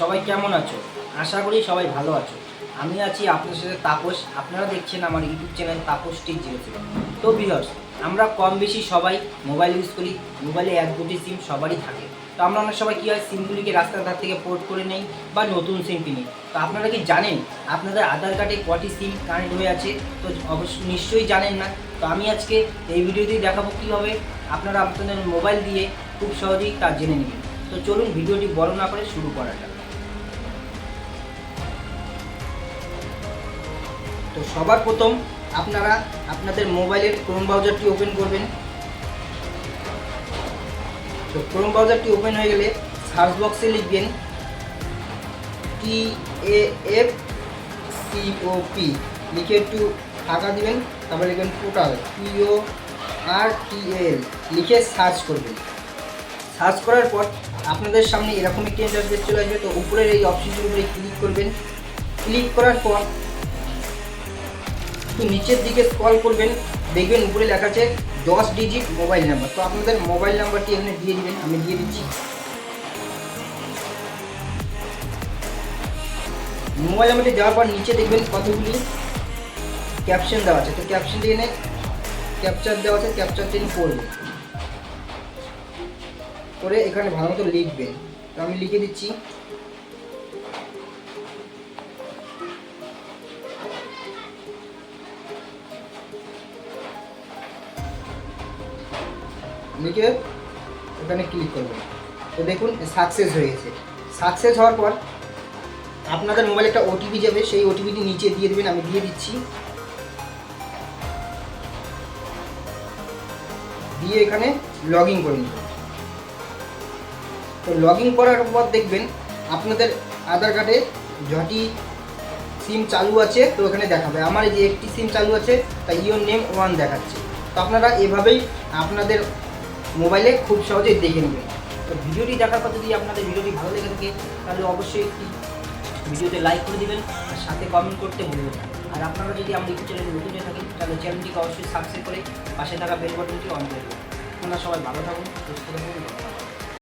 সবাই কেমন আছো? আশা করি সবাই ভালো আছো। আমি আছি আপনার সাথে তাপস। আপনারা দেখছেন আমার YouTube channel Tapas tick zero তো বিহস আমরা কম বেশি সবাই মোবাইল ইউজ করি মোবাইলে এক দুটি সিম সবারই থাকে। তো আমরা অনেক সময় কী হয় সিমগুলিকে রাস্তার ধার থেকে পোর্ট করে নেই বা নতুন সিম কিনি। তো আপনারা কি জানেন, আপনাদের আধার কার্ডে কটি সিম কানেক্ট হয়ে আছে? তো অবশ্যই নিশ্চয়ই জানেন না। তো আমি আজকে এই ভিডিওতেই দেখাবো কীভাবে আপনারা আপনাদের মোবাইল দিয়ে খুব সহজেই তা জেনে নেবেন। তো চলুন ভিডিওটি বড় না করে শুরু করা যাক। তো সবার প্রথম আপনারা আপনাদের মোবাইলের ক্রোম ব্রাউজারটি ওপেন করবেন। তো ক্রোম ব্রাউজারটি ওপেন হয়ে গেলে সার্চ বক্সে লিখবেন T A F C O P লিখে একটু ফাঁকা দিবেন, তারপরে লিখবেন পোর্টাল পিও আর টি এল লিখে সার্চ করবেন। সার্চ করার পর আপনাদের সামনে এরকম একটি ইন্টারফেস চলে আসবে। তো উপরের এই অপশনটির উপরে ক্লিক করবেন। ক্লিক করার পর একটু নিচের দিকে স্ক্রল করবেন। দেখবেন উপরে লেখা আছে দশ ডিজিট মোবাইল নাম্বার তো আপনাদের মোবাইল নাম্বারটি এখানে দিয়ে দিবেন। আমি দিয়ে দিচ্ছি। মোবাইল নাম্বারটি দেওয়ার পর নিচে দেখবেন কতগুলি ক্যাপশন দেওয়া আছে। তো ক্যাপশনটি এনে ক্যাপচার দেওয়া আছে ক্যাপচারটি এনে পড়বেন করে এখানে ভালো মতো লিখবেন তো আমি লিখে দিচ্ছি। লিখে এখানে ক্লিক করবেন তো দেখুন সাকসেস হয়ে গেছে সাকসেস হওয়ার পর আপনাদের মোবাইলে একটা ওটিপি যাবে, সেই ওটিপিটি নিচে দিয়ে দেবেন, আমি দিয়ে দিচ্ছি। দিয়ে এখানে লগ ইন করে নেবেন তো লগ ইন করার পর দেখবেন আপনাদের আধার কার্ডে যটি সিম চালু আছে, তো ওখানে দেখাবে। আমার যে একটি সিম চালু আছে, তাই ইওর নেম ওয়ান দেখাচ্ছে। তো আপনারা এভাবেই আপনাদের মোবাইলে খুব সহজেই দেখে নেবেন। তো ভিডিওটি দেখার পর যদি আপনাদের ভিডিওটি ভালো লেগে থাকে, তাহলে অবশ্যই একটি ভিডিওতে লাইক করে দিবেন, আর সাথে কমেন্ট করতে ভুলবেন আর আপনারা যদি আমার ইউটিউব চ্যানেলে নতুন হয়ে থাকেন, তাহলে চ্যানেলটিকে অবশ্যই সাবস্ক্রাইব করে পাশে থাকা বেল বাটনটি অন করে দেবেন। আপনারা সবাই ভালো থাকুন, সুস্থ থাকুন